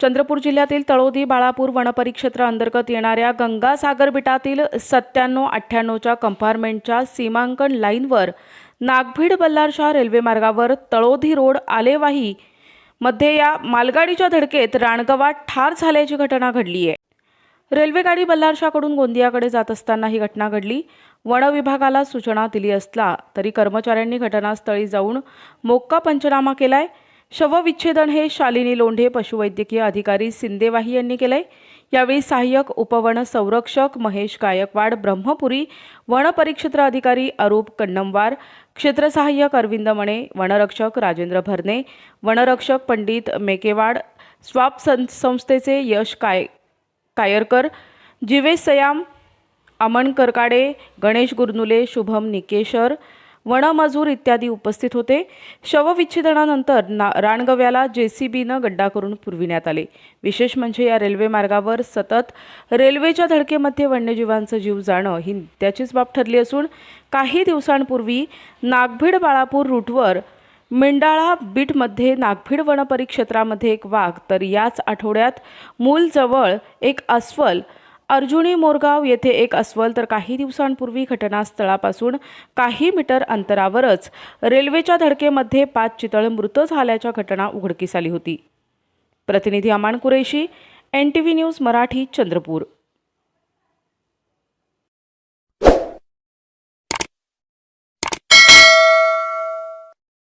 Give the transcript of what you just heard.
चंद्रपूर जिल्ह्यातील तळोदी बाळापूर वनपरिक्षेत्र अंतर्गत येणाऱ्या गंगासागर बिटातील सत्त्याण्णव अठ्ठ्याण्णवच्या कंपार्टमेंटच्या सीमांकन लाईनवर नागभीड बल्लारशाह रेल्वे मार्गावर तळोधी रोड आलेवाही. मध्ये या मालगाडीच्या धडकेत राणगवा ठार झाल्याची घटना घडली आहे. रेल्वेगाडी बल्लारशाकडून गोंदियाकडे जात असताना ही घटना घडली. वन विभागाला सूचना दिली असला तरी कर्मचाऱ्यांनी घटनास्थळी जाऊन मोक्का पंचनामा केलाय. शवविच्छेदन हे शालिनी लोंढे पशुवैद्यकीय अधिकारी सिंदेवाही यांनी केलंय. यावेळी सहाय्यक उपवन संरक्षक महेश गायकवाड ब्रह्मपुरी वनपरिक्षेत्र अधिकारी अरूप कन्नमवार क्षेत्रसहाय्यक अरविंद मणे वनरक्षक राजेंद्र भरणे वनरक्षक पंडित मेकेवाड स्वाप सं संस्थेचे यश काय कायरकर जिवेश सयाम अमन करकाडे गणेश गुरनुले शुभम निकेशर वणमजूर इत्यादी उपस्थित होते. शवविच्छेदनानंतर ना रानगव्याला जेसीबीनं गड्डा करून पुरविण्यात आले. विशेष म्हणजे या रेल्वे मार्गावर सतत रेल्वेच्या धडकेमध्ये वन्यजीवांचं जीव जाणं ही त्याचीच बाब ठरली असून काही दिवसांपूर्वी नागभीड बाळापूर रूटवर मेंडाळा बीटमध्ये नागभीड वनपरिक्षेत्रामध्ये एक वाघ तर याच आठवड्यात मूलजवळ एक अस्वल अर्जुनी मोरगाव येथे एक अस्वल तर काही दिवसांपूर्वी घटनास्थळापासून काही मीटर अंतरावरच रेल्वेच्या धडकेमध्ये पाच चितळ मृत झाल्याच्या घटना उघडकीस आली होती. प्रतिनिधी Aman Qureshi N T V news Marathi Chandrapur.